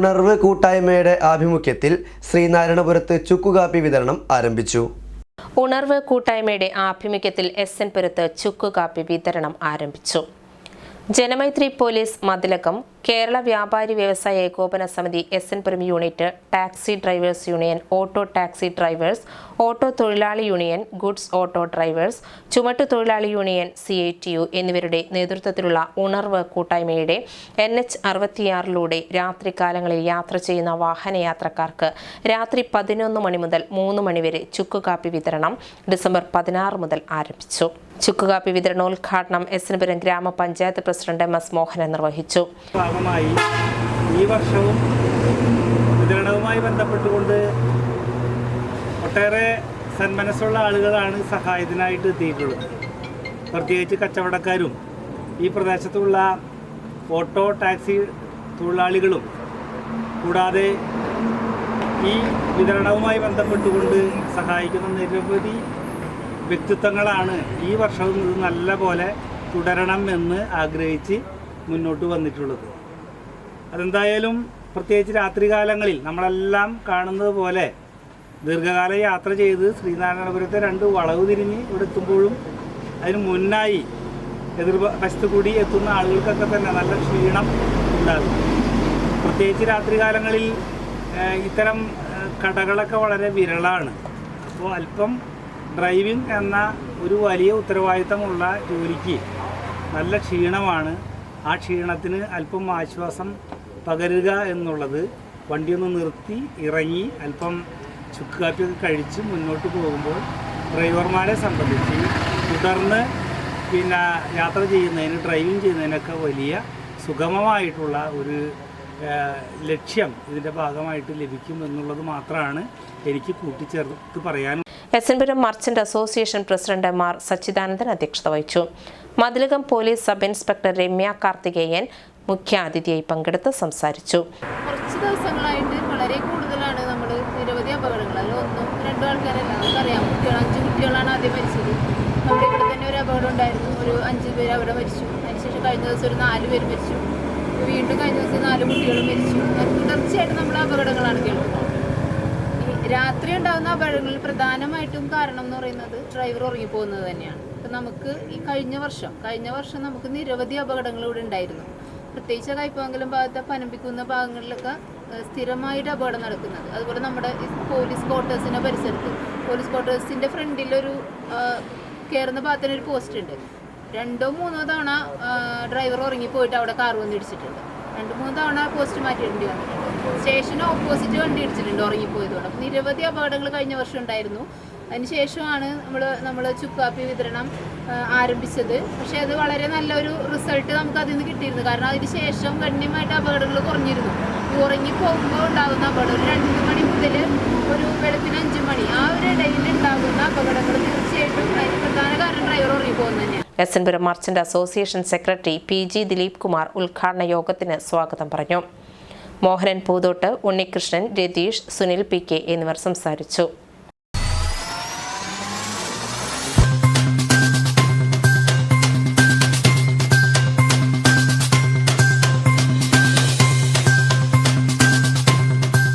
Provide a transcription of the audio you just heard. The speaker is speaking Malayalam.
ഉണർവ് കൂട്ടായ്മയുടെ ആഭിമുഖ്യത്തിൽ ശ്രീനാരായണപുരത്ത് ചുക്കുകാപ്പി വിതരണം ആരംഭിച്ചു. ഉണർവ് കൂട്ടായ്മയുടെ ആഭിമുഖ്യത്തിൽ എസ് എൻ പുരത്ത് ചുക്കുകാപ്പി വിതരണം ആരംഭിച്ചു. ജനമൈത്രി പോലീസ് മതിലകം കേരള വ്യാപാരി വ്യവസായ ഏകോപന സമിതി S N unit taxi drivers union auto taxi drivers auto തൊഴിലാളി യൂണിയൻ ഗുഡ്സ് ഓട്ടോ ഡ്രൈവേഴ്സ് ചുമട്ടു തൊഴിലാളി union C I T U എന്നിവരുടെ നേതൃത്വത്തിലുള്ള ഉണർവ് കൂട്ടായ്മയുടെ എൻ എച്ച് അറുപത്തിയാറിലൂടെ രാത്രികാലങ്ങളിൽ യാത്ര ചെയ്യുന്ന വാഹനയാത്രക്കാർക്ക് രാത്രി പതിനൊന്ന് മണി മുതൽ മൂന്ന് മണിവരെ ചുക്കുകാപ്പി വിതരണം ഡിസംബർ പതിനാറ് മുതൽ ആരംഭിച്ചു. ചുക്കുകാപ്പി വിതരണോദ്ഘാടനം എസ്നപുരം ഗ്രാമപഞ്ചായത്ത് പ്രസിഡന്റ് എം എസ് മോഹനൻ നിർവഹിച്ചു. ഭാഗമായി ഈ വർഷവും വിതരണവുമായി ബന്ധപ്പെട്ടുകൊണ്ട് ഒട്ടേറെ സന്മനസ്സുള്ള ആളുകളാണ് സഹായത്തിനായിട്ട് എത്തിയിട്ടുള്ളത്. പ്രത്യേകിച്ച് കച്ചവടക്കാരും ഈ പ്രദേശത്തുള്ള ഓട്ടോ ടാക്സി തൊഴിലാളികളും കൂടാതെ ഈ വിതരണവുമായി ബന്ധപ്പെട്ടുകൊണ്ട് സഹായിക്കുന്ന നിരവധി വ്യക്തിത്വങ്ങളാണ് ഈ വർഷവും ഇത് നല്ല പോലെ തുടരണം എന്ന് ആഗ്രഹിച്ച് മുന്നോട്ട് വന്നിട്ടുള്ളത്. അതെന്തായാലും പ്രത്യേകിച്ച് രാത്രികാലങ്ങളിൽ നമ്മളെല്ലാം കാണുന്നത് പോലെ ദീർഘകാല യാത്ര ചെയ്ത് ശ്രീനാരായണപുരത്തെ രണ്ട് വളവ് തിരിഞ്ഞ് ഇവിടെ എത്തുമ്പോഴും അതിന് മുന്നായി എതിർ വശത്ത് കൂടി എത്തുന്ന ആളുകൾക്കൊക്കെ തന്നെ നല്ല ക്ഷീണം ഉണ്ടാകും. പ്രത്യേകിച്ച് രാത്രികാലങ്ങളിൽ ഇത്തരം കടകളൊക്കെ വളരെ വിരളാണ്. അപ്പോൾ അല്പം ഡ്രൈവിംഗ് എന്ന ഒരു വലിയ ഉത്തരവാദിത്തമുള്ള ജോലിക്ക് നല്ല ക്ഷീണമാണ്. ആ ക്ഷീണത്തിന് അല്പം ആശ്വാസം പകരുക എന്നുള്ളത് വണ്ടിയൊന്ന് നിർത്തി ഇറങ്ങി അല്പം ചുക്ക് കാപ്പിയൊക്കെ കഴിച്ച് മുന്നോട്ട് പോകുമ്പോൾ ഡ്രൈവർമാരെ സംബന്ധിച്ച് തുടർന്ന് പിന്നെ യാത്ര ചെയ്യുന്നതിന് ഡ്രൈവിംഗ് ചെയ്യുന്നതിനൊക്കെ വലിയ സുഗമമായിട്ടുള്ള ഒരു ലക്ഷ്യം ഇതിന്റെ ഭാഗമായിട്ട് ലഭിക്കും എന്നുള്ളത് മാത്രമാണ് എനിക്ക് കൂട്ടിച്ചേർത്ത് പറയാൻ S N Puram merchant association president Mar Sachidanandan അധ്യക്ഷത വഹിച്ചു. Mathilakam police sub inspector Ramya Karthikeyan മുഖ്യാതിഥിയായി പങ്കെടുത്ത് സംസാരിച്ചു. കുറച്ച് ദിവസങ്ങളായിട്ട് വളരെ കൂടുതലാണ് നമ്മൾ നിരവധി അപകടങ്ങൾ. അതിൽ ഒന്നും രണ്ടും ആൾക്കാരല്ല. നമുക്കറിയാം കുട്ടികൾ അഞ്ച് കുട്ടികളാണ് ആദ്യം മരിച്ചത്. അവിടെ ഇവിടെ തന്നെ ഒരു അപകടം ഉണ്ടായിരുന്നു. ഒരു അഞ്ച് പേര് അവിടെ മരിച്ചു. അതിനുശേഷം കഴിഞ്ഞ ദിവസം ഒരു നാല് പേര് മരിച്ചു. വീണ്ടും കഴിഞ്ഞ ദിവസം നാല് കുട്ടികൾ മരിച്ചു. തുടർച്ചയായിട്ട് നമ്മൾ അപകടങ്ങളാണ് കേൾക്കുന്നത് രാത്രി ഉണ്ടാകുന്ന അപകടങ്ങളിൽ പ്രധാനമായിട്ടും കാരണം എന്ന് പറയുന്നത് ഡ്രൈവർ ഉറങ്ങിപ്പോകുന്നത് തന്നെയാണ്. ഇപ്പം നമുക്ക് ഈ കഴിഞ്ഞ വർഷം കഴിഞ്ഞ വർഷം നമുക്ക് നിരവധി അപകടങ്ങൾ ഇവിടെ ഉണ്ടായിരുന്നു. പ്രത്യേകിച്ച് കൈപ്പാങ്കലം ഭാഗത്തെ പനമ്പിക്കുന്ന ഭാഗങ്ങളിലൊക്കെ സ്ഥിരമായിട്ട് അപകടം നടക്കുന്നത്. അതുപോലെ നമ്മുടെ പോലീസ് ക്വാർട്ടേഴ്സിന്റെ പരിസരത്ത് പോലീസ് ക്വാർട്ടേഴ്സിന്റെ ഫ്രണ്ടിലൊരു കയറുന്ന ഭാഗത്തിന് ഒരു പോസ്റ്റ് ഉണ്ട്. രണ്ടോ മൂന്നോ തവണ ഡ്രൈവർ ഉറങ്ങി പോയിട്ട് അവിടെ കാർ വന്ന് ഇടിച്ചിട്ടുണ്ട്. രണ്ട് മൂന്ന് തവണ പോസ്റ്റ് മാറ്റിയിട്ടുണ്ട് വന്നിട്ടുണ്ട്. സ്റ്റേഷന് ഓപ്പോസിറ്റ് വണ്ടി ഇടിച്ചിട്ടുണ്ട് ഉറങ്ങിപ്പോയതുകൊണ്ട് അപ്പം നിരവധി അപകടങ്ങൾ കഴിഞ്ഞ വർഷം ഉണ്ടായിരുന്നു. അതിനുശേഷമാണ് നമ്മൾ നമ്മൾ ചുക്കാപ്പി വിതരണം ആരംഭിച്ചത്. പക്ഷേ അത് വളരെ നല്ലൊരു റിസൾട്ട് നമുക്ക് അതിൽ നിന്ന് കിട്ടിയിരുന്നു. കാരണം അതിന് ശേഷം ഗണ്യമായിട്ട് അപകടങ്ങൾ കുറഞ്ഞിരുന്നു. ഉറങ്ങി പോകുമ്പോൾ ഉണ്ടാകുന്ന അപകടം രണ്ട് മണി മുതൽ ഒരു വെളുപ്പിന് അഞ്ച് മണി ആ ഒരു ഇടയിൽ ഉണ്ടാകുന്ന അപകടങ്ങൾ തീർച്ചയായിട്ടും അതിന് പ്രധാന കാരണം ഡ്രൈവർ ഉറങ്ങി തന്നെയാണ് S N Puram merchant association secretary P G Dileep Kumar ഉദ്ഘാടന യോഗത്തിന് സ്വാഗതം പറഞ്ഞു. മോഹനൻ പൂതോട്ട് ഉണ്ണികൃഷ്ണൻ രതീഷ് സുനിൽ പി കെ എന്നിവർ സംസാരിച്ചു.